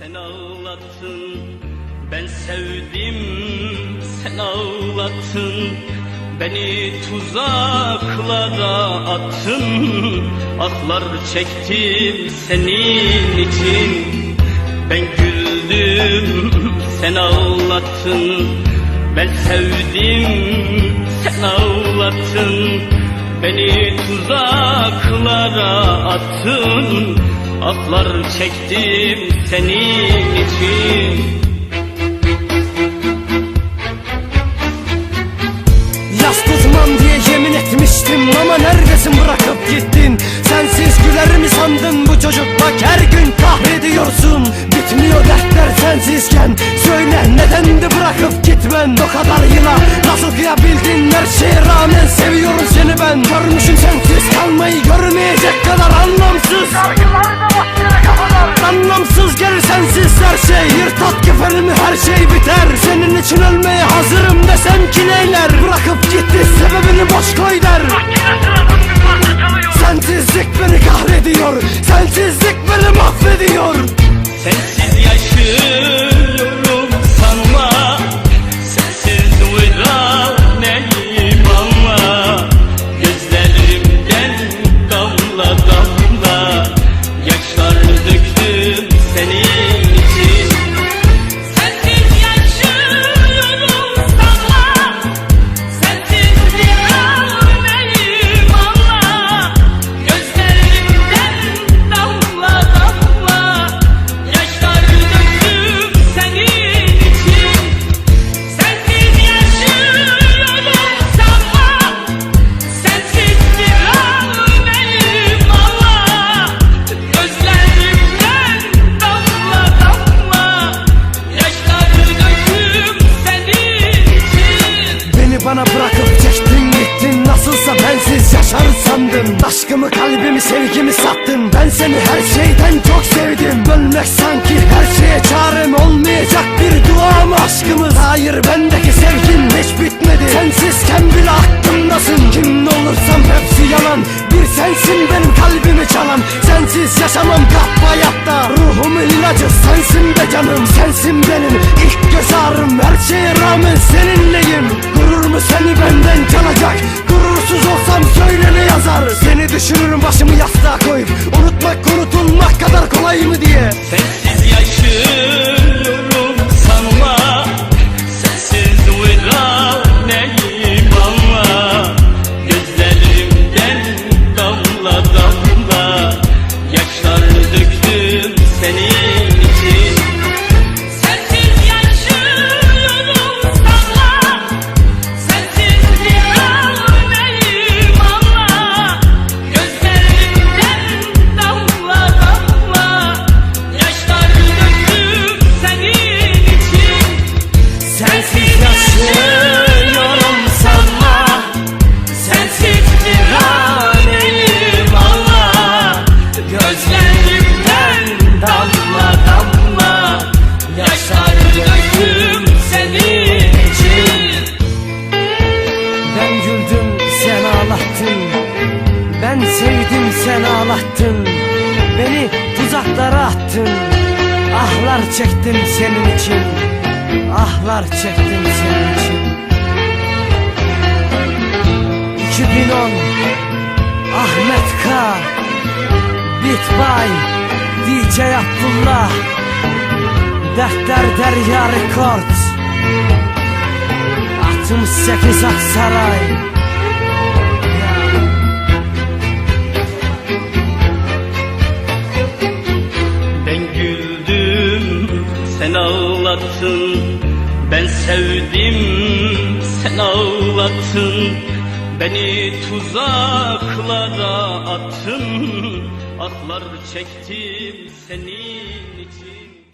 sen ağlattın Ben sevdim sen ağlattın. Beni tuzaklara attın Ahlar çektim senin için. Ben güldüm sen ağlattın Ben sevdim sen ağlattın. Beni tuzaklara attın Aklar çektim senin için Yas tutmam diye yemin etmiştim ama neredesin bırakıp gittin? Sensiz güler mi sandın bu çocuk? Bak her gün kahrediyorsun. Bitmiyor dertler sensizken. Söyle nedendi bırakıp gitmen? O kadar yıla nasıl kıyabildin? Her şeye rağmen seviyorum seni ben. Görmüşüm sensiz kalmayı görmeyecek kadar anlamsız. Anlamsız Senin için ölmeye hazırım bana bırakıp çektin gittin. Nasılsa bensiz yaşar sandın. Aşkımı kalbimi sevgimi sattın. Ben seni her şeyden çok sevdim. Ölmek sanki her şeye çarem olmayacak bir dua mı aşkımız. Hayır bendeki sevgin hiç bitmedi. Sensizken bile aklımdasın. Kim olursam hepsi yalan. Bir sensin benim kalbimi çalan. Sensiz yaşamam kah hayatta. Ruhumun ilacı sensin be canım. Sensin benim ilk göz ağrım Her şeye rağmen seninleyim Mu seni benden çalacak. Gurursuz olsam söyle ne yazar? Seni düşünürüm başımı yastığa koyup. Unutmak unutulmak kadar kolay mı diye. Sensiz yaşıyorum sanma. Sensiz viraneyim ama. Gözlerimden damla damla. Yaşlar döktüm senin Sevdim sen ağlattın Beni tuzaklara attın. Ahlar çektim senin için Ahlar çektim senin için. 2010 Ahmet K Beat by DJ Abdullah. Dertler Derya Records 68 Aksaray güldüm sen ağlattın. Ben sevdim sen ağlattın. Beni tuzaklara attın. Aklar çektim senin için